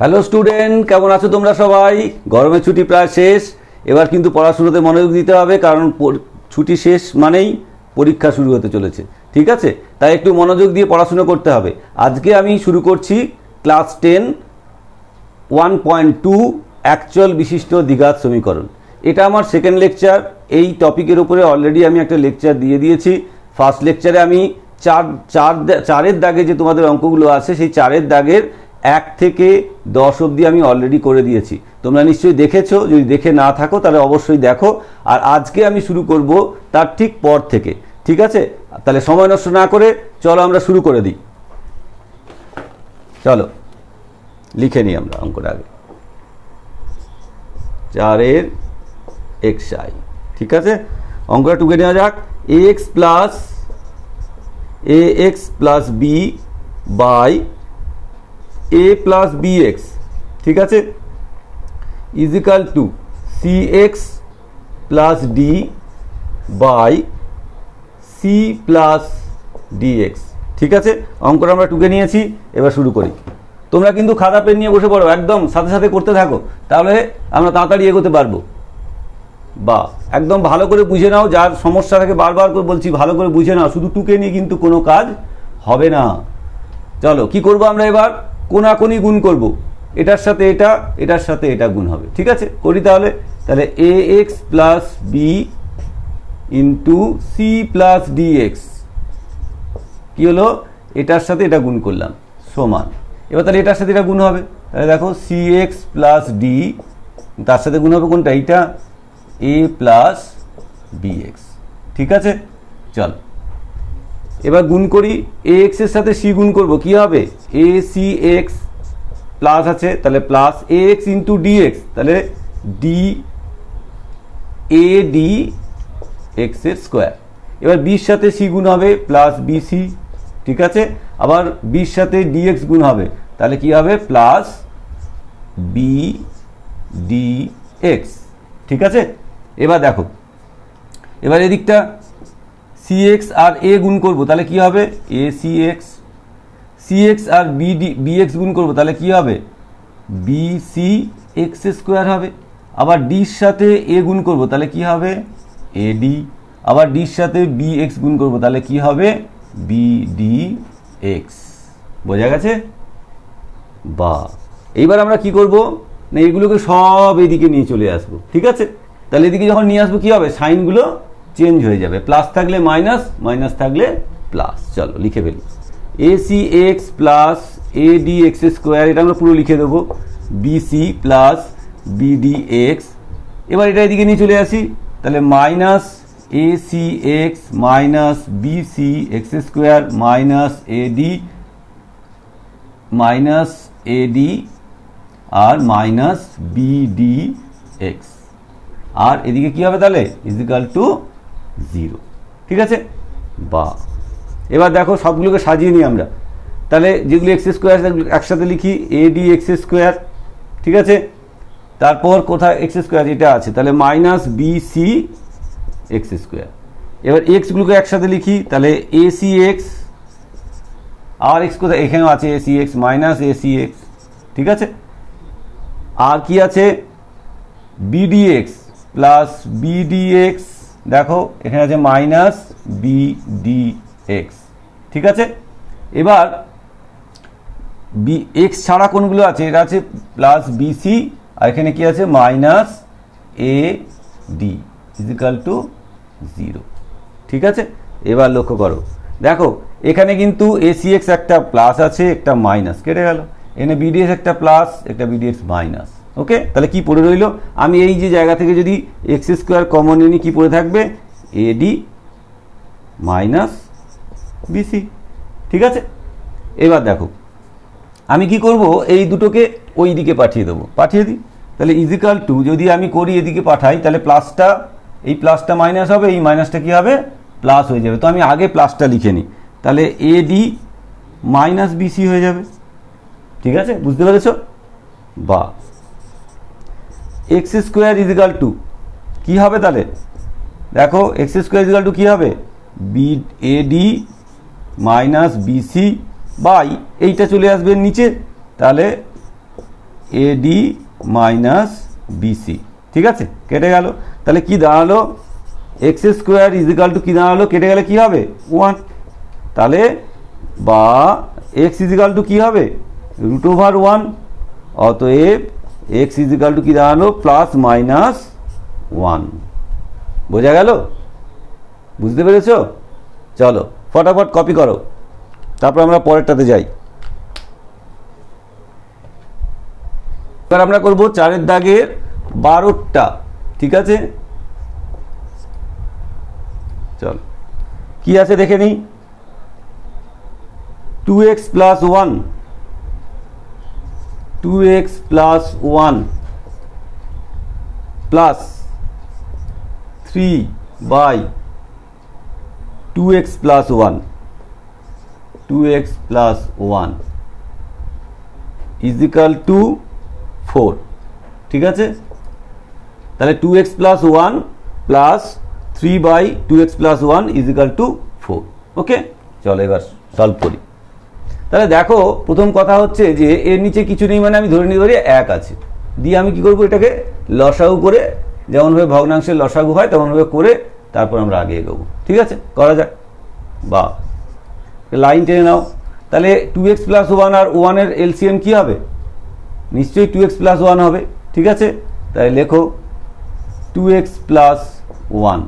Hello student কেমন আছো তোমরা সবাই? গরমের ছুটি প্রায় শেষ। এবার কিন্তু পড়াশুনোতে মনোযোগ দিতে হবে, কারণ ছুটি শেষ মানেই পরীক্ষা শুরু হতে চলেছে। ঠিক আছে? তাই একটু মনোযোগ দিয়ে পড়াশুনো করতে হবে। আজকে আমি শুরু করছি class ten, one point two actual বিশিষ্ট দ্বিঘাত সমীকরণ। এটা আমার সেকেন্ড লেকচার এই টপিকের উপরে অলরেডি আমি একটা লেকচার দিয়ে দিয়েছি। ফার্স্ট লেকচারে আমি চার চার চারের দাগে যে তোমাদের অঙ্কগুলো আছে, সেই চারের দাগের এক থেকে দশ অবধি আমি অলরেডি করে দিয়েছি। তোমরা নিশ্চয়ই দেখেছ, যদি দেখে না থাকো, তাহলে অবশ্যই দেখো। আর আজকে আমি শুরু করব তার ঠিক পর থেকে। ঠিক আছে? তাহলে সময় নষ্ট না করে চলো আমরা শুরু করে দিই। চলো, লিখে নিই আমরা অঙ্কটা আগে। চারের এক্স আই ঠিক আছে? অঙ্কটা টুকে নেওয়া যাক। X plus a x plus b by a plus b x ঠিক আছে? Equal to c x plus d by c plus d x ঠিক আছে? অঙ্কটা আমরা টুকে নিয়েছি, এবার শুরু করি। তোমরা কিন্তু খাতা, পেন নিয়ে বসে পড়ো, একদম সাথে সাথে করতে থাকো, তাহলে আমরা তাড়াতাড়ি এগোতে পারব। বা, একদম ভালো করে বুঝে নাও, যার সমস্যা থাকে বারবার করে বলছি, ভালো করে বুঝে নাও, শুধু টুকে নিয়ে কিন্তু কোনো কাজ হবে না। চলো, কি করব আমরা এবার? কোনাকুনি গুণ করব। এটার সাথে এটা, এটার সাথে এটা গুণ হবে। ঠিক আছে? করি তাহলে? তাহলে a x plus b into c plus d x কি হলো? এটার সাথে এটা গুণ করলাম, সমান। এবার তাহলে এটার সাথে এটা গুণ হবে। তাহলে দেখো সি এক্স প্লাস ডি তার সাথে গুণ হবে কোনটা? এইটা এ প্লাস বিএক্স ঠিক আছে? চল। এবার গুণ করি এ এক্সের সাথে সি গুণ করব, কি হবে? এ সি এক্স প্লাস আছে, তাহলে plus a x into dx তাহলে ডি এ ডি এক্সের স্কোয়ার এবার বির সাথে সি গুণ হবে প্লাস বিসি ঠিক আছে? আবার বির সাথে ডিএক্স গুণ হবে, তাহলে কি হবে? প্লাস বি ডি এক্স ঠিক আছে? এবার দেখো, এবার এদিকটা সি এক্স আর এ গুণ করব, তাহলে কি হবে? A c x c x R b d b x গুণ করব, তাহলে কি হবে? বি সি এক্স স্কোয়ার হবে। আবার ডির সাথে এ গুণ করব, তাহলে কি হবে? এ ডি আবার ডির সাথে বি এক্স গুণ করব, তাহলে কি হবে? বি ডি এক্স বোঝা গেছে? বা। এইবার আমরা কি করব? না এগুলোকে সব এদিকে নিয়ে চলে আসব, ঠিক আছে? তাহলে এদিকে যখন নিয়ে আসব, কি হবে? সাইনগুলো চেঞ্জ হয়ে যাবে। প্লাস থাকলে মাইনাস মাইনাস থাকলে প্লাস। চলো, লিখে ফেলি। A c x plus a d x square, এটা আমরা পুরো লিখে দেবো। বিসি প্লাস বিডি এক্স এবার এটা এদিকে নিয়ে চলে আসি। তাহলে minus a c x minus bc x square minus ad minus ad R minus BD x আর এদিকে কি হবে তাহলে? Equal to zero. ঠিক আছে? বা। এবার দেখো সবগুলোকে সাজিয়ে নিই আমরা। তাহলে যেগুলি এক্স স্কোয়ার একসাথে লিখি এ ডি এক্স স্কোয়ার ঠিক আছে? তারপর কোথায় এক্স স্কোয়ার এটা আছে, তাহলে minus b c x square এবার এক্সগুলোকে একসাথে লিখি, তাহলে এ সি এক্স আর এক্স কোথায়? এখানেও আছে a c x minus a c x ঠিক আছে? আর কি আছে? বিডিএক্স প্লাস বিডিএক্স দেখো, এখানে আছে মাইনাস বিডিএক্স ঠিক আছে? এবার বি এক্স ছাড়া কোনগুলো আছে? এটা আছে প্লাস বিসি আর এখানে কি আছে? Minus a d equal to zero ঠিক আছে? এবার লক্ষ্য করো। দেখো, এখানে কিন্তু এসিএক্স একটা প্লাস আছে, একটা মাইনাস কেটে গেল। এখানে বিডিএস একটা প্লাস একটা বিডিএক্স মাইনাস ওকে তাহলে কি পড়ে রইল? আমি এই যে জায়গা থেকে যদি এক্স স্কোয়ার কমন নিই কি পড়ে থাকবে? এডি মাইনাস বিসি ঠিক আছে? এবার দেখো। আমি কি করব? এই দুটোকে ওই দিকে পাঠিয়ে দেবো। পাঠিয়ে দিই। তাহলে ইজিক্যাল টু যদি আমি করি এদিকে পাঠাই, তাহলে প্লাসটা এই প্লাসটা মাইনাস হবে, এই মাইনাসটা কি হবে? প্লাস হয়ে যাবে। তো আমি আগে প্লাসটা লিখে নিই। তাহলে এ ডি মাইনাস বিসি হয়ে যাবে। ঠিক আছে? বুঝতে পেরেছ? বা এক্স স্কোয়ার ইজিক্যাল টু। কী হবে তাহলে? দেখো, এক্স স্কোয়ার ইজিক্যাল টু কী হবে? B, a, d minus bc by এইটা চলে আসবে নিচে। তাহলে এডি মাইনাস বিসি ঠিক আছে? কেটে গেল। তাহলে কি দাঁড়াল? এক্স স্কোয়ার ইজিক্যাল টু কী দাঁড়াল? কেটে গেলে কি হবে? ওয়ান। তাহলে বা এক্স ইজিক্যাল টু কী হবে? Root over one. অতএব এক্স ইজিক্যাল টু কী দাঁড়াল প্লাস মাইনাস ওয়ান বোঝা গেল? বুঝতে পেরেছ? চলো, ফটাফট কপি করো। তারপর আমরা পরেরটাতে যাই। এবার আমরা করব চারের দাগের বারোটা, ঠিক আছে? চল, কি আছে দেখে নিই? Two x plus one two x plus one plus three by two x plus one two x plus one equal to four ঠিক আছে? তাহলে two x plus one plus three by two x plus one equal to four okay চলো এবার solve করি। তাহলে দেখো, প্রথম কথা হচ্ছে যে এর নিচে কিছু নেই মানে আমি ধরে নিতে পারি এক আছে। দিয়ে আমি কি করব এটাকে? লসাগু করে যেমনভাবে ভগ্নাংশের লসাগু হয়, তেমনভাবে করে তারপর আমরা আগে এগোবো। ঠিক আছে? করা যাক। বা লাইন টেনে নাও। তাহলে টু এক্স প্লাস ওয়ান আর ওয়ানের এলসিএম কী হবে? নিশ্চয়ই টু এক্স প্লাস ওয়ান হবে। ঠিক আছে? তাই লেখো টু এক্স প্লাস ওয়ান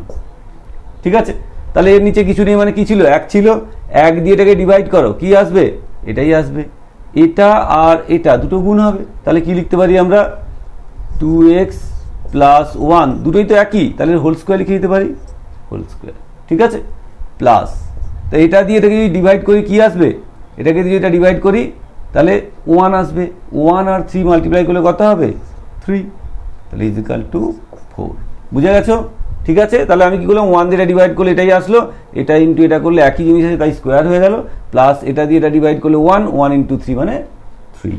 ঠিক আছে? তাহলে এর নিচে কিছু নেই মানে কি ছিল? এক ছিল। এক দিয়ে এটাকে ডিভাইড করো। কি আসবে? এটাই আসবে। এটা আর এটা দুটো গুণ হবে। তাহলে কি লিখতে পারি আমরা? টু এক্স প্লাস ওয়ান দুটোই তো একই। তাহলে হোল স্কোয়ার লিখে দিতে পারি। হোল স্কোয়ার ঠিক আছে? প্লাস তো এটা দিয়ে এটাকে যদি ডিভাইড করি, কি আসবে? এটাকে যদি এটা ডিভাইড করি, তাহলে ওয়ান আসবে। ওয়ান আর থ্রি মাল্টিপ্লাই করলে কত হবে? থ্রি তাহলে ইজিক্যাল টু ফোর বুঝে গেছো? ঠিক আছে? তাহলে আমি কী করলাম? ওয়ান দিয়ে ডিভাইড করলে এটাই আসলো। এটা ইন্টু এটা করলে একই জিনিস আছে, তাই স্কোয়ার হয়ে গেল। প্লাস এটা দিয়ে এটা ডিভাইড করলে ওয়ান ওয়ান ইন্টু থ্রি মানে থ্রি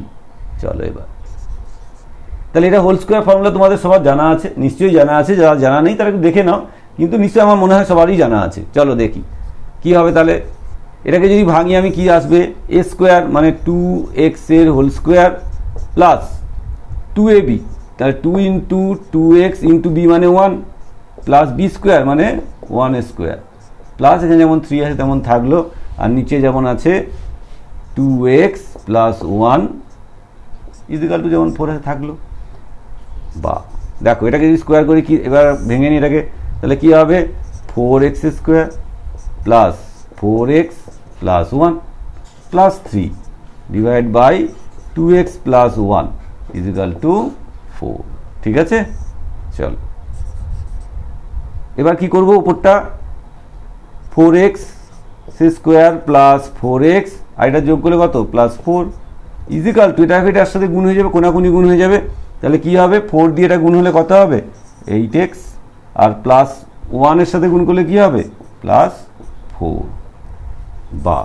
চলো এবার। তাহলে এটা হোল স্কোয়ার ফর্মুলা তোমাদের সবার জানা আছে, নিশ্চয়ই জানা আছে, যারা জানা নেই তারা একটু দেখে নাও। কিন্তু নিশ্চয়ই আমার মনে হয় সবারই জানা আছে। চলো দেখি। কি হবে তাহলে? এটাকে যদি ভাঙি আমি কি আসবে? এ স্কোয়ার মানে টু এক্সের whole square plus two a b তাহলে two into two x into b মানে ওয়ান প্লাস বি স্কোয়ার মানে ওয়ান স্কোয়ার প্লাস এখানে যেমন থ্রি আছে, তেমন থাকল। আর নিচে যেমন আছে two x plus one equal to যেমন ফোর আছে থাকল। বা, দেখো, এটাকে যদি স্কোয়ার করি কি, এবার ভেঙে নিই এটাকে, তাহলে কি হবে? Four x square plus four x plus one plus three divide by two x plus one equal to four ঠিক আছে? চল। এবার কি করব উপরটা? Four x c square plus four x আর এটা যোগ করলে কত? প্লাস ফোর ইজিক্যাল টু এটা এটার সাথে গুণ হয়ে যাবে, কোনাকুনি গুণ হয়ে যাবে। তাহলে কি হবে? ফোর দিয়ে এটা গুণ হলে কত হবে? এইট এক্স আর প্লাস ওয়ানের সাথে গুণ করলে কি হবে? প্লাস ফোর বা,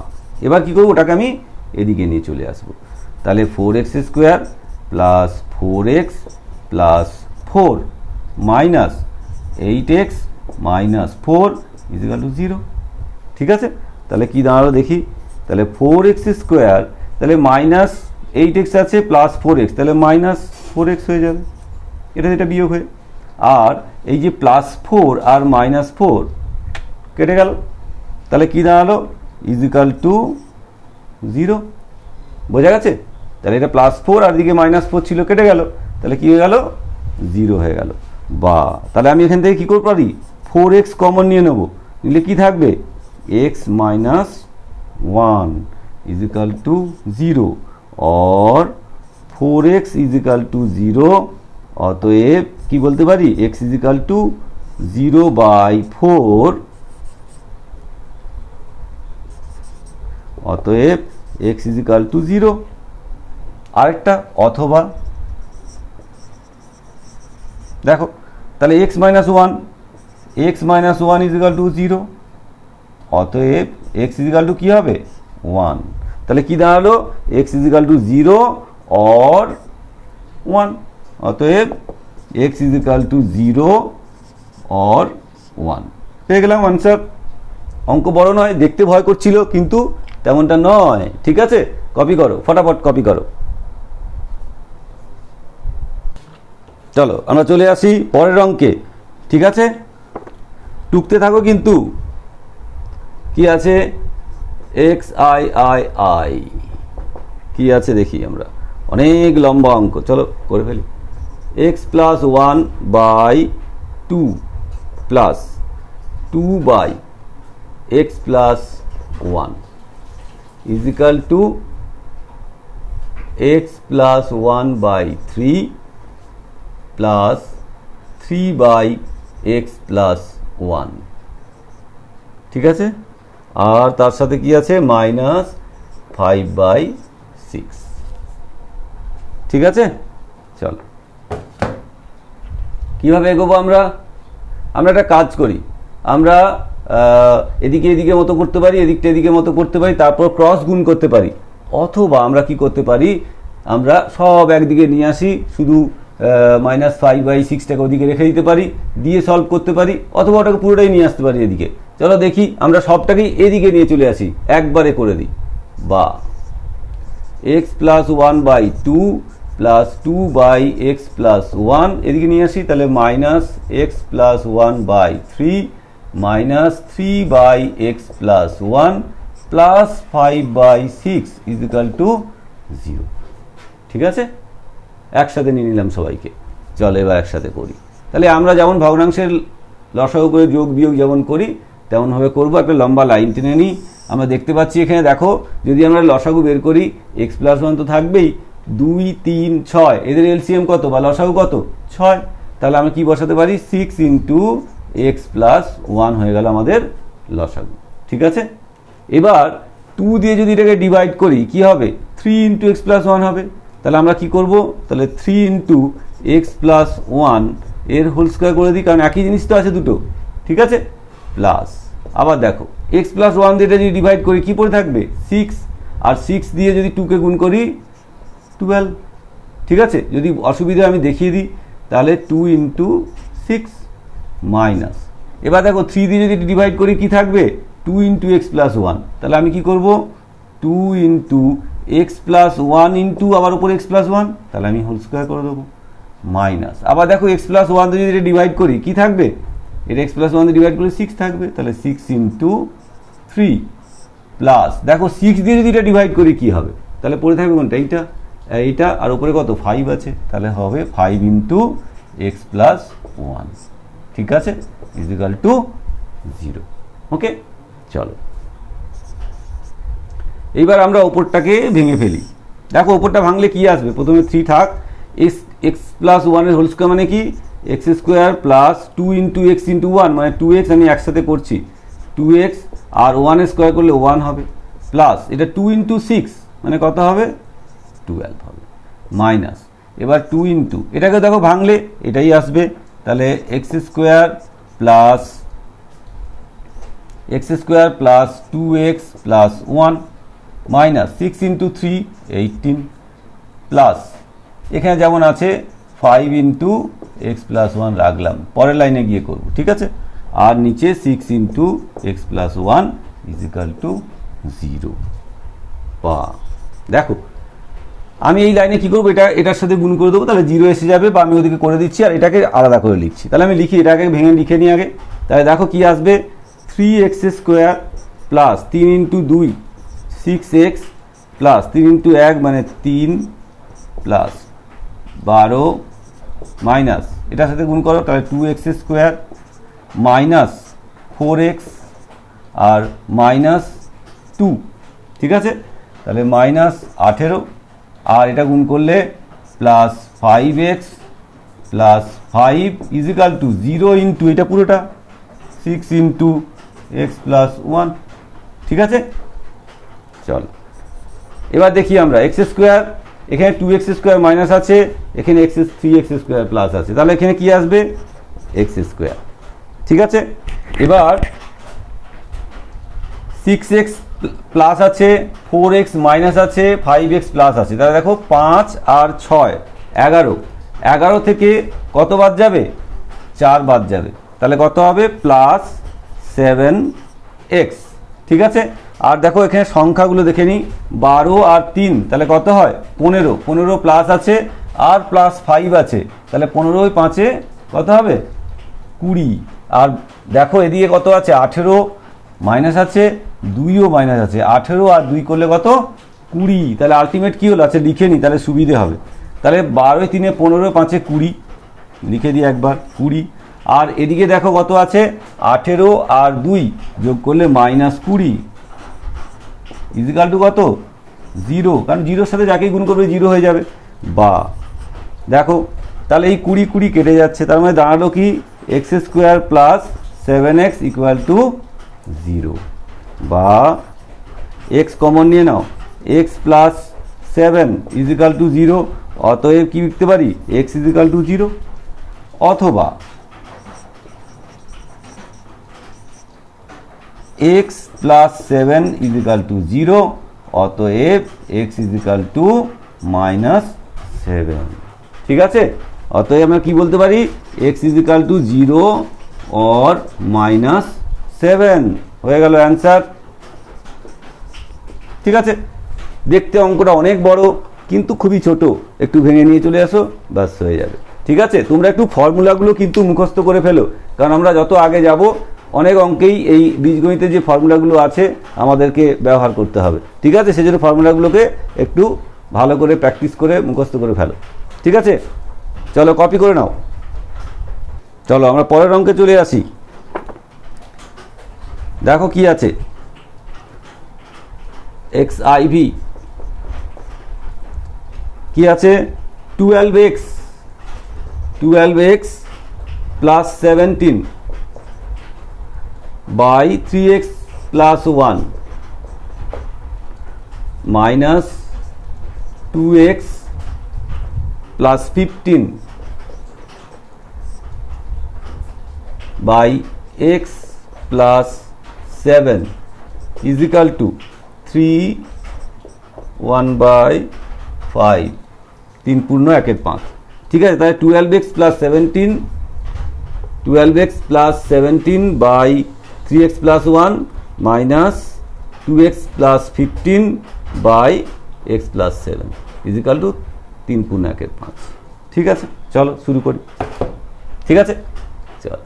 এবার কি করব? ওটাকে আমি এদিকে নিয়ে চলে আসব। তাহলে four x square plus four x plus four minus eight x minus four equal to zero. ঠিক আছে? তাহলে কি দাঁড়াল দেখি? তাহলে ফোর এক্স স্কোয়ার, তাহলে মাইনাস এইট এক্স আছে প্লাস ফোর এক্স, তাহলে মাইনাস ফোর এক্স হয়ে যাবে। এটা এটা বিয়োগ হয়ে আর এই যে প্লাস ফোর আর মাইনাস ফোর, কেটে গেল। তাহলে কি দাঁড়াল? Equal to zero. বোঝা গেছে? তাহলে এটা প্লাস ফোর আর দিকে মাইনাস ফোর ছিল, কেটে গেল। তাহলে কি হয়ে গেল? জিরো হয়ে গেল। বা, তাহলে আমি এখান থেকে কী করতে পারি? ফোর এক্স কমন নিয়ে নেব। নিলে কী থাকবে? X minus one equal to zero. Or four x equal to zero. অতএব কি বলতে পারি? X equal to zero by four. অতএব এক্স ইজিক্যাল টু জিরো। আরেকটা অথবা। দেখো, তাহলে x minus one x minus one equal to zero অতএব এক্স ইজিক্যাল টু কী হবে? ওয়ান তাহলে কী দাঁড়াল? X equal to zero or one অতএব x equal to zero or one পেয়ে গেলাম আনসার অঙ্ক বড় নয়, দেখতে ভয় করছিল, কিন্তু তেমনটা নয়। ঠিক আছে? কপি করো, ফটাফট কপি করো। চলো, আমরা চলে আসি পরের অঙ্কে। ঠিক আছে? টুকতে থাকো কিন্তু। কি আছে? এক্স আই আই আই কি আছে দেখি আমরা। অনেক লম্বা অঙ্ক। চলো করে ফেলি। X plus one by two plus two by x plus one equal to x plus one by three plus three by x plus one ঠিক আছে? আর তার সাথে কি আছে? মাইনাস ফাইভ বাই সিক্স ঠিক আছে? চল। কীভাবে এগোবো আমরা? আমরা একটা কাজ করি। আমরা এদিকে এদিকে মতো করতে পারি, এদিকটা এদিকে মতো করতে পারি, তারপর ক্রস গুণ করতে পারি। অথবা আমরা কি করতে পারি? আমরা সব একদিকে নিয়ে আসি, শুধু মাইনাস ফাইভ বাই সিক্সটাকে ওদিকে রেখে দিতে পারি, দিয়ে সলভ করতে পারি, অথবা ওটাকে পুরোটাই নিয়ে আসতে পারি এদিকে। চলো দেখি, আমরা সবটাকেই এদিকে নিয়ে চলে আসি, একবারে করে দিই। বা x plus one by two plus two by x plus one এদিকে নিয়ে আসি, তাহলে minus x plus one by three minus three by x plus one plus five by six equal to zero ঠিক আছে? একসাথে নিয়ে নিলাম সবাইকে। চল এবার একসাথে করি। তাহলে আমরা যেমন ভগ্নাংশের লসাগু করে যোগ বিয়োগ যেমন করি, তেমনভাবে করব। একটা লম্বা লাইন টেনে নিই। আমরা দেখতে পাচ্ছি এখানে দেখো, যদি আমরা লসাগু বের করি এক্স প্লাস ওয়ান তো থাকবেই। দুই, তিন, ছয়, এদের এলসিএম কত বা লসাগু কত? ছয়। তাহলে আমরা কি বসাতে পারি? Six into x plus one হয়ে গেল আমাদের লসাগু। ঠিক আছে? এবার টু দিয়ে যদি এটাকে ডিভাইড করি, কি হবে? Three into x plus one হবে। তাহলে আমরা কি করব? তাহলে থ্রি ইন্টু এক্স প্লাস ওয়ানের হোল স্কোয়ার করে দিই, কারণ একই জিনিস তো আছে দুটো, ঠিক আছে? প্লাস আবার দেখো এক্স প্লাস ওয়ান দিয়ে এটা যদি ডিভাইড করি, কী পড়ে থাকবে? সিক্স আর সিক্স দিয়ে যদি টুকে গুণ করি টুয়েলভ ঠিক আছে? যদি অসুবিধা আমি দেখিয়ে দিই, তাহলে টু ইন্টু সিক্স মাইনাস এবার দেখো থ্রি দিয়ে যদি ডিভাইড করি, কি থাকবে? Two into x plus one তাহলে আমি কি করব? Two into x plus one into আবার উপর এক্স প্লাস ওয়ান তাহলে আমি হোল স্কোয়ার করে দেবো। মাইনাস আবার দেখো এক্স প্লাস ওয়ান যদি ডিভাইড করি, কি থাকবে? এটা এক্স প্লাস ওয়ান ডিভাইড করলে সিক্স থাকবে, তাহলে সিক্স ইন্টু থ্রি প্লাস দেখো সিক্স দিয়ে যদি এটা ডিভাইড করি, কি হবে? তাহলে পড়ে থাকবে কোনটা? এইটা এইটা, আর উপরে কত? ফাইভ আছে। তাহলে হবে five into x plus one ঠিক আছে? ইজিক্যাল টু জিরো ওকে চলো। এইবার আমরা ওপরটাকে ভেঙে ফেলি। দেখো ওপরটা ভাঙলে কি আসবে? প্রথমে থ্রি থাক। এক্স এক্স প্লাস ওয়ানের হোল স্কোয়ার মানে কি? X square plus two into x into one মানে টু এক্স আমি একসাথে করছি। টু এক্স আর ওয়ান স্কোয়ার করলে ওয়ান হবে। প্লাস এটা টু ইন্টু সিক্স মানে কত হবে? টুয়েলভ হবে। মাইনাস এবার টু ইন্টু এটাকে দেখো ভাঙলে, এটাই আসবে। তাহলে x square plus x square plus two x plus one minus six into three eighteen plus এখানে যেমন আছে five into x plus one রাখলাম। পরের লাইনে গিয়ে করব, ঠিক আছে? আর নিচে six into x plus one equal to zero বা, দেখো, আমি এই লাইনে কি করব? এটা, এটার সাথে গুণ করে দেবো, তাহলে জিরো এসে যাবে বা আমি ওদিকে করে দিচ্ছি আর এটাকে আলাদা করে লিখছি। তাহলে আমি লিখি, এটাকে ভেঙে লিখে নিই আগে। তাহলে দেখো কি আসবে? থ্রি এক্স স্কোয়ার প্লাস তিন ইন্টু দুই সিক্স এক্স প্লাস তিন ইন্টু এক মানে তিন প্লাস বারো মাইনাস এটার সাথে গুণ করো, তাহলে two x square minus four x আর মাইনাস টু ঠিক আছে? তাহলে মাইনাস আঠেরো। আর এটা গুণ করলে plus five x plus five equal to zero into এটা পুরোটা six into x plus one ঠিক আছে? চল। এবার দেখি আমরা এক্স স্কোয়ার এখানে টু এক্স স্কোয়ার মাইনাস আছে, এখানে x three x square plus আছে। তাহলে এখানে কি আসবে? এক্স স্কোয়ার ঠিক আছে? এবার সিক্স এক্স প্লাস আছে ফোর এক্স মাইনাস আছে ফাইভ এক্স প্লাস আছে। তাহলে দেখো পাঁচ আর ছয়, এগারো। এগারো থেকে কত বাদ যাবে? চার বাদ যাবে। তাহলে কত হবে? প্লাস সেভেন এক্স ঠিক আছে? আর দেখো এখানে সংখ্যাগুলো দেখে নিই। বারো আর তিন, তাহলে কত হয়? পনেরো। পনেরো প্লাস আছে আর প্লাস ফাইভ আছে। তাহলে পনেরোই পাঁচে কত হবে? কুড়ি। আর দেখো এদিকে কত আছে? আঠেরো মাইনাস আছে, দুইও মাইনাস আছে। আঠেরো আর দুই করলে কত? কুড়ি। তাহলে আলটিমেট কী হলো? আচ্ছা লিখে নি তাহলে সুবিধে হবে। তাহলে বারোই তিনে পনেরো, পাঁচে কুড়ি। লিখে দিই একবার, কুড়ি। আর এদিকে দেখো কত আছে? আঠেরো আর দুই যোগ করলে মাইনাস কুড়ি। ইজিকাল টু কত? জিরো কারণ জিরোর সাথে যাকেই গুণ করবে জিরো হয়ে যাবে। বা, দেখো, তাহলে এই কুড়ি কুড়ি কেটে যাচ্ছে। তার মানে দাঁড়াল কি? X square plus seven x equal to zero বা এক্স কমন নিয়ে নাও। X plus seven equal to zero অতএব কি লিখতে পারি? এক্স ইজিক্যাল টু জিরো অথবা x plus seven equal to zero অতএব x equal to minus seven ঠিক আছে? অতএব আমরা কি বলতে পারি? X equal to zero or minus seven হয়ে গেল অ্যান্সার ঠিক আছে? দেখতে অঙ্কটা অনেক বড়, কিন্তু খুবই ছোট। একটু ভেঙে নিয়ে চলে আসো, ব্যাস হয়ে যাবে। ঠিক আছে? তোমরা একটু ফর্মুলাগুলো কিন্তু মুখস্থ করে ফেলো, কারণ আমরা যত আগে যাব অনেক অঙ্কেই এই বীজগণিতের যে ফর্মুলাগুলো আছে আমাদেরকে ব্যবহার করতে হবে। ঠিক আছে? সেজন্য ফর্মুলাগুলোকে একটু ভালো করে প্র্যাকটিস করে মুখস্থ করে ফেলো। ঠিক আছে? চলো কপি করে নাও। চলো, আমরা পরের অঙ্কে চলে আসি। দেখো কি আছে। এক্স আইভি কি আছে? Twelve x twelve x plus seventeen by three x plus one minus two x plus fifteen by x plus seven equal to three one by five তিন পূর্ণ একের পাঁচ। ঠিক আছে, তাহলে twelve x plus seventeen twelve x plus seventeen by three x plus one minus two x plus fifteen by x plus seven equal to তিন পূর্ণ একের পাঁচ। ঠিক আছে? চলো, শুরু করি। ঠিক আছে? চলো।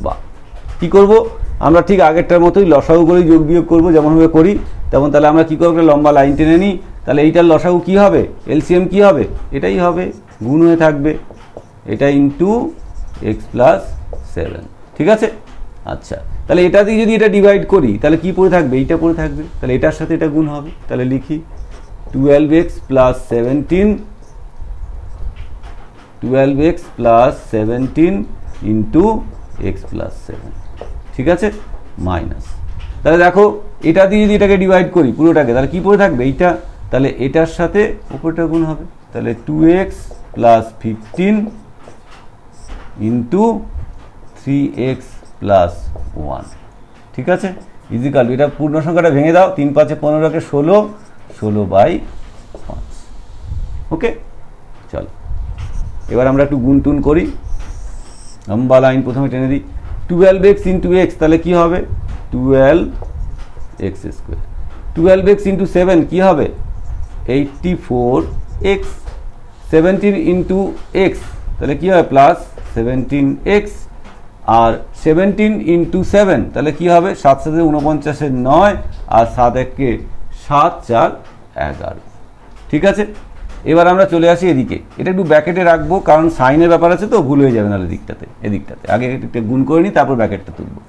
বাহ। কী করব? আমরা ঠিক আগেরটার মতোই লসাগু করেই যোগ বিয়োগ করব, যেমনভাবে করি, তেমন তাহলে আমরা কী করব? একটা লম্বা লাইন টেনে নিই। তাহলে এইটার লসাগু কী হবে? এলসিএম কী হবে? এটাই হবে। গুণ হয়ে থাকবে। এটা ইন্টু এক্স প্লাস সেভেন ঠিক আছে? আচ্ছা তাহলে এটা দিয়ে যদি এটা ডিভাইড করি, তাহলে কি পড়ে থাকবে? এইটা পড়ে থাকবে। তাহলে এটার সাথে এটা গুণ হবে। তাহলে লিখি twelve x plus seventeen twelve x plus seventeen into x plus seven ঠিক আছে? মাইনাস তাহলে দেখো, এটা দিয়ে যদি এটাকে ডিভাইড করি পুরোটাকে, তাহলে কী পড়ে থাকবে? এইটা। তাহলে এটার সাথে ওপরটা গুণ হবে। তাহলে two x plus fifteen into three x plus one ঠিক আছে? ইজিক্যাল এটা পূর্ণ সংখ্যাটা ভেঙে দাও। তিন পাঁচে পনেরোকে ষোলো ষোলো বাই পাঁচ ওকে চলো। এবার আমরা একটু গুণ টুন করি। লম্বা লাইন প্রথমে টেনে দিই। টুয়েলভ এক্স ইন্টু এক্স তাহলে কী হবে? Twelve x square twelve x into seven কী হবে? Eighty four x seventeen into x তাহলে কী হবে প্লাস সেভেন্টিন এক্স আর সেভেন্টিন ইন্টু সেভেন তাহলে কী হবে? সাত সাথে উনপঞ্চাশের নয় আর সাত এককে সাত চার এগারো। ঠিক আছে? এবার আমরা চলে আসি এদিকে। এটা একটু ব্যাকেটে রাখব, কারণ সাইনের ব্যাপার আছে তো, ভুল হয়ে যাবে নাহলে দিকটাতে, এদিকটাতে। আগে একটা গুণ করে নিই, তারপর ব্যাকেটটা তুলবো।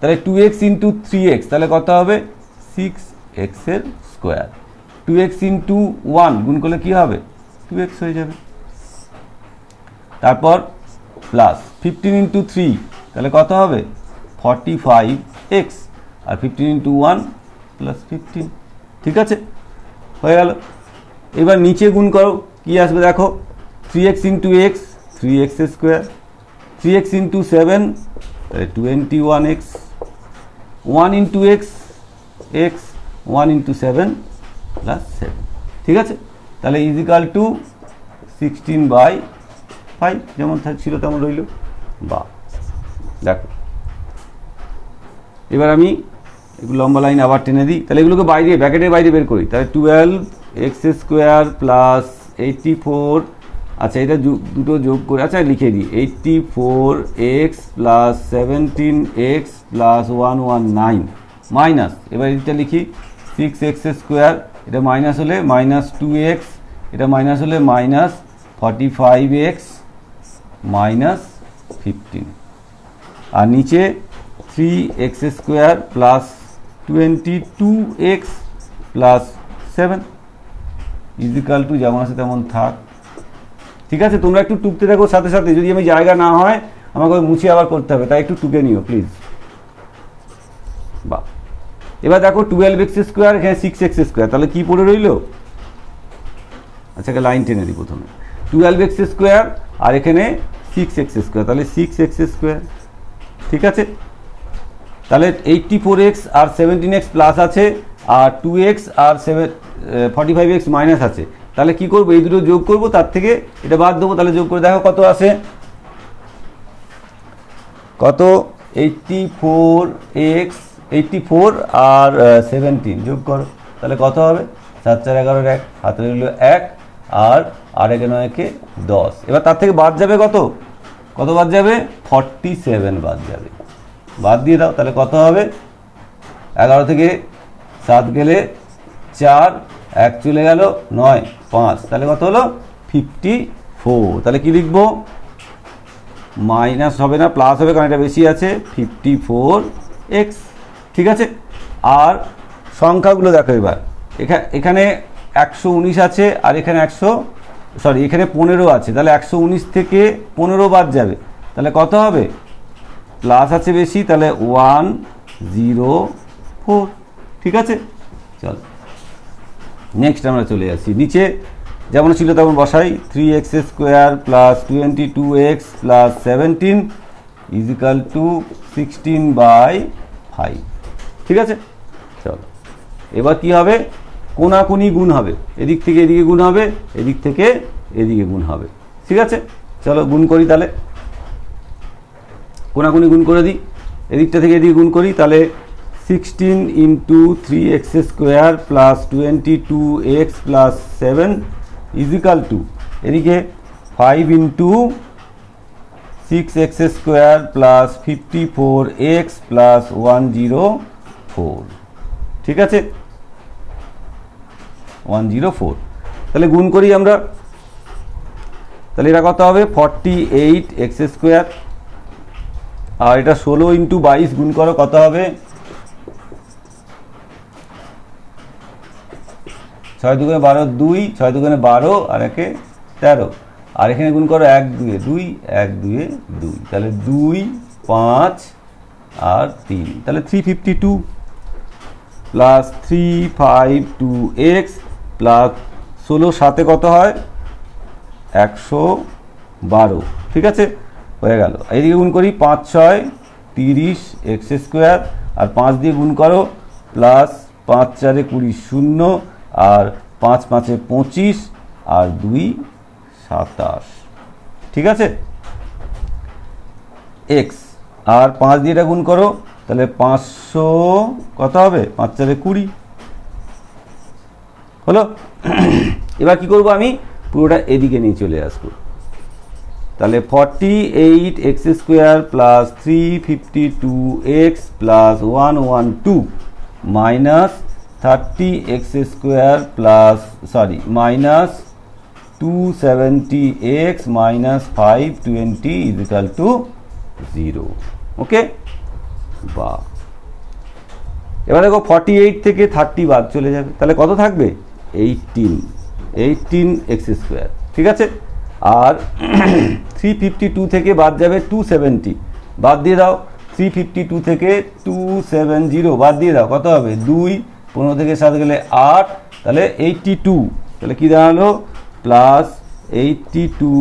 তাহলে two x into three x তাহলে কত হবে? সিক্স এক্সের square two x into one গুণ করলে কী হবে? টু এক্স হয়ে যাবে। তারপর প্লাস ফিফটিন ইন্টু থ্রি তাহলে কত হবে? ফর্টি ফাইভ এক্স আর fifteen into one plus fifteen ঠিক আছে? হয়ে গেল। এবার নিচে গুণ করো। কি আসবে দেখো? Three x into x three x square three x into seven twenty one x one into x x one into seven plus seven ঠিক আছে? তাহলে equal to sixteen by five যেমন ছিল তেমন রইল। বা দেখো। এবার আমি একটু লম্বা লাইন আবার টেনে দিই। তাহলে এগুলোকে বাইরে ব্র্যাকেটের বাইরে বের করি। তাহলে twelve x square plus eighty four আচ্ছা এটা দুটো যোগ করে আচ্ছা লিখে দিই। Eighty four x plus seventeen x plus one one nine minus এবার এটা লিখি সিক্স এক্স স্কোয়ার এটা মাইনাস হলে মাইনাস টু এক্স এটা মাইনাস হলে minus forty five x minus fifteen আর নিচে three x square plus twenty two x plus seven equal to যেমন আছে তেমন থাক। ঠিক আছে? তোমরা একটু টুকতে থাকো, সাথে সাথে। যদি আমি জায়গা না হয়, আমাকে মুছে আবার করতে হবে। তাই একটু টুকে নিও প্লিজ বা এবার দেখো টুয়েলভ এক্স স্কোয়ার এখানে সিক্স এক্স স্কোয়ার তাহলে কী পড়ে রইল? আচ্ছা লাইন টেনে দিই প্রথমে। টুয়েলভ এক্স স্কোয়ার আর এখানে সিক্স এক্স স্কোয়ার তাহলে সিক্স এক্স স্কোয়ার ঠিক আছে? তাহলে এইটটি ফোর এক্স আর সেভেন্টিন এক্স প্লাস আছে, আর টু এক্স আর seven forty five x minus আছে। তাহলে কি করব? এই দুটো যোগ করব, তার থেকে এটা বাদ দেবো, তাহলে যোগ করে দেখো কত আছে। কত? Eighty four x eighty four আর সেভেন্টিন যোগ করো। তাহলে কত হবে? সাত চার এগারোর এক হাতে রইল এক, আর আর একে নয় একে দশ। এবার তার থেকে বাদ যাবে কত? কত বাদ যাবে? ফর্টি সেভেন বাদ যাবে। বাদ দিয়ে দাও, তাহলে কত হবে? এগারো থেকে সাত গেলে চার, এক চলে গেল নয়, পাঁচ। তাহলে কত হলো? ফিফটি ফোর তাহলে কি লিখব? মাইনাস হবে না প্লাস হবে, কারণ এটা বেশি আছে। ফিফটি ফোর এক্স ঠিক আছে? আর সংখ্যাগুলো দেখো এবার। এখানে একশো উনিশ আছে, আর এখানে একশো সরি এখানে পনেরো আছে, তাহলে একশো উনিশ থেকে পনেরো বাদ যাবে। তাহলে কত হবে? প্লাস আছে বেশি, তাহলে ওয়ান জিরো ফোর ঠিক আছে? চল। নেক্সট আমরা চলে আসি নিচে যেমন ছিল তেমন বসাই। Three x square plus twenty two x plus seventeen is equal to sixteen by five ঠিক আছে? চলো। এবার কি হবে? কোনাকুনি গুণ হবে। এদিক থেকে এদিকে গুণ হবে, এদিক থেকে এদিকে গুণ হবে। ঠিক আছে? চলো গুণ করি তাহলে। কোনাকুনি গুণ করে দিই। এদিকটা থেকে এদিকে গুণ করি, তাহলে sixteen into three x square plus twenty two x plus seven is equal to এদিকে five into six x square plus fifty four x plus one zero four ঠিক আছে? ওয়ান জিরো ফোর তাহলে গুণ করি আমরা। তাহলে এটা কত হবে? ফর্টি এইট এক্স স্কোয়ার আর এটা ষোলো ইন্টু বাইশ গুণ করো, কত হবে? ছয় দুগুণে বারো, দুই। ছয় দুগুণে বারো, আর একে তেরো। আর এখানে গুণ করো এক দুয়ে দুই, এক দুয়ে দুই। তাহলে দুই, পাঁচ, আর তিন। তাহলে three fifty two plus three five two x plus ষোলো সাথে কত হয়? একশো বারো। ঠিক আছে? হয়ে গেল। এইদিকে গুণ করি পাঁচ ছয়, তিরিশ, এক্স স্কোয়ার। আর পাঁচ দিয়ে গুণ করো, প্লাস পাঁচ চারে কুড়ি শূন্য, আর পাঁচ পাঁচে পঁচিশ, আর দুই সাতাশ। ঠিক আছে? এক্স। আর পাঁচ দিয়ে এটা গুণ করো, তাহলে পাঁচশো কত হবে? পাঁচ চারে কুড়ি। হলো? এবার কি করব আমি? পুরোটা এদিকে নিয়ে চলে আসব। তাহলে forty eight x square plus three fifty two x plus one one two minus thirty x square plus sorry minus two seventy x minus five twenty is equal to zero okay বা এবার দেখো forty eight থেকে thirty বাদ চলে যাবে। তাহলে কত থাকবে? এইটিন এইটিন এক্স স্কোয়ার ঠিক আছে? আর থ্রি ফিফটি টু থেকে বাদ যাবে টু সেভেন্টি বাদ দিয়ে দাও থ্রি ফিফটি টু থেকে টু সেভেন জিরো বাদ দিয়ে দাও, কত হবে? দুই, পনেরো থেকে সাত গেলে আট, তাহলে এইটটি টু তাহলে কী দাঁড়াল? প্লাস এইটটি টু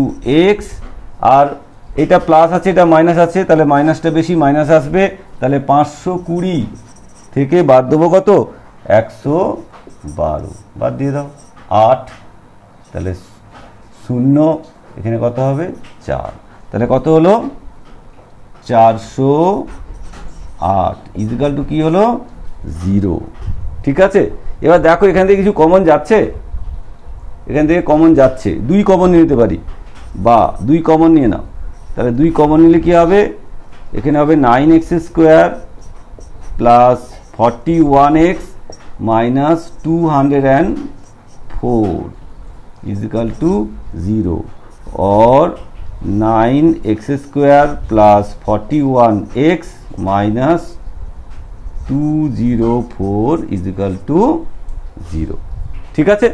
এক্স আর এটা প্লাস আছে, এটা মাইনাস আছে, তাহলে মাইনাসটা বেশি মাইনাস আসবে, তাহলে পাঁচশো কুড়ি থেকে বাদ দেবো কত? একশো বারো। বাদ দিয়ে দাও, আট। তাহলে শূন্য, এখানে কত হবে? চার। তাহলে কত হলো? চারশো আট। ইজিক্যাল টু কী হলো? জিরো ঠিক আছে? এবার দেখো, এখান থেকে কিছু কমন যাচ্ছে? এখান থেকে কমন যাচ্ছে। দুই কমন নিয়ে নিতে পারি। বা, দুই কমন নিয়ে নাও। তাহলে দুই কমন নিলে কি হবে? এখানে হবে nine x square plus forty one x two and four is equal to 0 or 9x square plus 41x minus 204 is equal to 0 ঠিক আছে?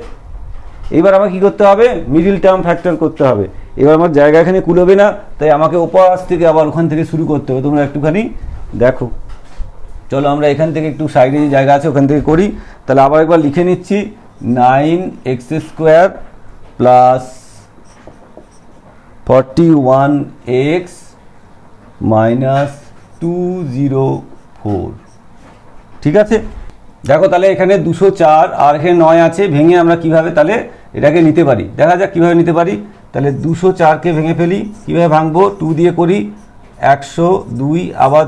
এবার আমাকে কি করতে হবে? মিডিল টার্ম ফ্যাক্টর করতে হবে। এবার আমার জায়গা এখানে কুলোবে না, তাই আমাকে ওপাশ থেকে আবার ওখান থেকে শুরু করতে হবে। তোমরা একটুখানি দেখো। চলো আমরা এখান থেকে একটু সাইডে যে জায়গা আছে ওখান থেকে করি। তাহলে আবার একবার লিখে নিচ্ছি, nine x square plus forty one x minus two zero four. ঠিক আছে? দেখো তাহলে এখানে দুশো চার, আর এখানে নয় আছে, ভেঙে আমরা কীভাবে তাহলে এটাকে নিতে পারি? দেখা যাক কীভাবে নিতে পারি। তাহলে দুশো চারকে ভেঙে ফেলি, কীভাবে ভাঙবো? টু দিয়ে করি, একশো দুই, আবার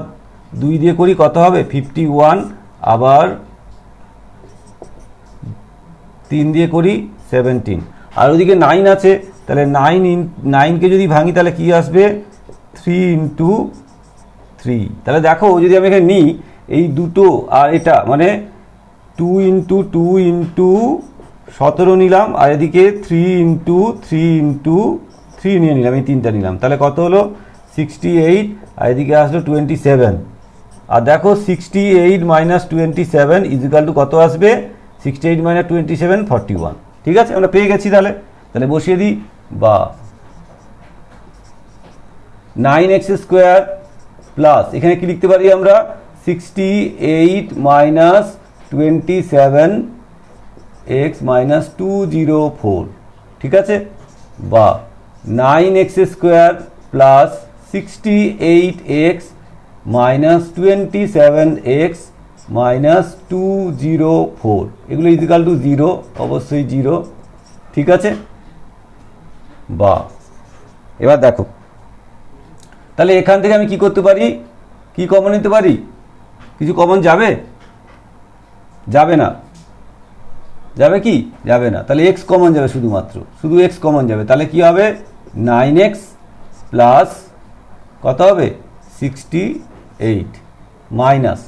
দুই দিয়ে করি কত হবে? ফিফটি ওয়ান আবার তিন দিয়ে করি সেভেন্টিন আর ওদিকে নাইন আছে, তাহলে নাইন ইন নাইনকে যদি ভাঙি, তাহলে কি আসবে? থ্রি ইন্টু থ্রি তাহলে দেখো, যদি আমি এখানে নিই, এই দুটো আর এটা মানে টু ইন্টু টু ইন্টু সতেরো নিলাম, আর এদিকে three into three into three নিয়ে নিলাম, এই তিনটা নিলাম। তাহলে কত হলো? সিক্সটি এইট আর এদিকে আসলো টোয়েন্টি সেভেন আর দেখো sixty eight minus twenty seven is equal to কত আসবে? Sixty eight minus twenty seven forty one ঠিক আছে? আমরা পেয়ে গেছি তাহলে। তাহলে বসিয়ে দিই। বা নাইন এক্স স্কোয়ার প্লাস এখানে কি লিখতে পারি আমরা? Sixty eight minus twenty seven x minus two zero four ঠিক আছে? বা nine x square plus sixty eight x minus twenty seven x minus two zero four. এগুলো ইজিক্যাল টু জিরো, অবশ্যই জিরো। ঠিক আছে? বা, এবার দেখো। তাহলে এখান থেকে আমি কি করতে পারি? কি কমন নিতে পারি? কিছু কমন যাবে? যাবে না। যাবে কি? যাবে না। তাহলে এক্স কমন যাবে শুধুমাত্র। শুধু এক্স কমন যাবে। তাহলে কি হবে? নাইন এক্স প্লাস কত হবে? Sixty eight, minus.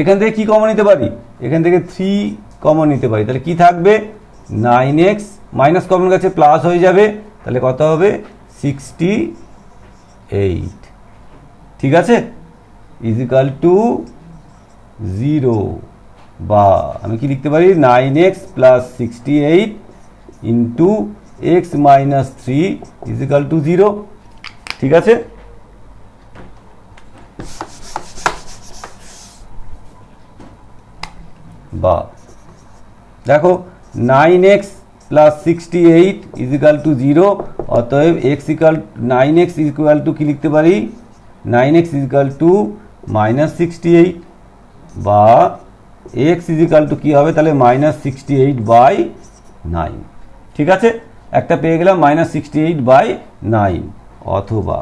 এখান থেকে কি কমন নিতে পারি? এখান থেকে থ্রি কমন নিতে পারি। তাহলে কি থাকবে? নাইন এক্স মাইনাস কমন গেছে প্লাস হয়ে যাবে। তাহলে কত হবে? সিক্সটি এইট ঠিক আছে? ইজিক্যাল টু জিরো বা আমি কি লিখতে পারি? Nine x plus sixty eight into x minus three is equal to zero ঠিক আছে? বা। দেখো nine x plus sixty eight is is equal to zero অতএব x equal nine x equal to কী লিখতে পারি? Nine x is equal to minus sixty eight বা x is equal to কী হবে? তাহলে minus sixty eight by nine ঠিক আছে? একটা পেয়ে গেলাম minus sixty eight by nine অথবা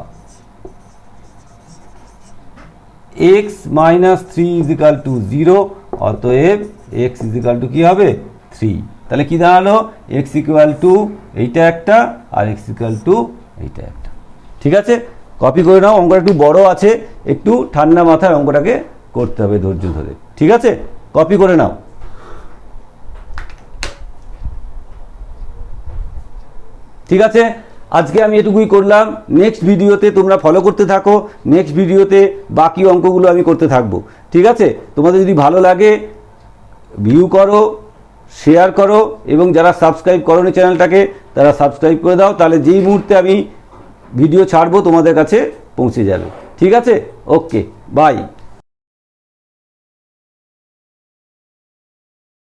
x minus three is is equal to zero অতএব এক্স ইজিক্যাল টু কী হবে? থ্রি তাহলে কি দাঁড়াল? এক্স ইকুয়াল টু এইটা একটা আর এক্স ইকুয়াল টু এইটা একটা। ঠিক আছে? কপি করে নাও, অঙ্কটা একটু বড় আছে, একটু ঠান্ডা মাথায় অঙ্কটাকে করতে হবে ধৈর্য ধরে। ঠিক আছে? কপি করে নাও। ঠিক আছে? আজকে আমি এটুকুই করলাম। নেক্সট ভিডিওতে তোমরা ফলো করতে থাকো। নেক্সট ভিডিওতে বাকি অঙ্কগুলো আমি করতে থাকব। ঠিক আছে? তোমাদের যদি ভালো লাগে ভিউ করো শেয়ার করো, এবং যারা সাবস্ক্রাইব করোনি চ্যানেলটাকে তারা সাবস্ক্রাইব করে দাও। তাহলে যেই মুহূর্তে আমি ভিডিও ছাড়বো, তোমাদের কাছে পৌঁছে যাবে। ঠিক আছে? Okay bye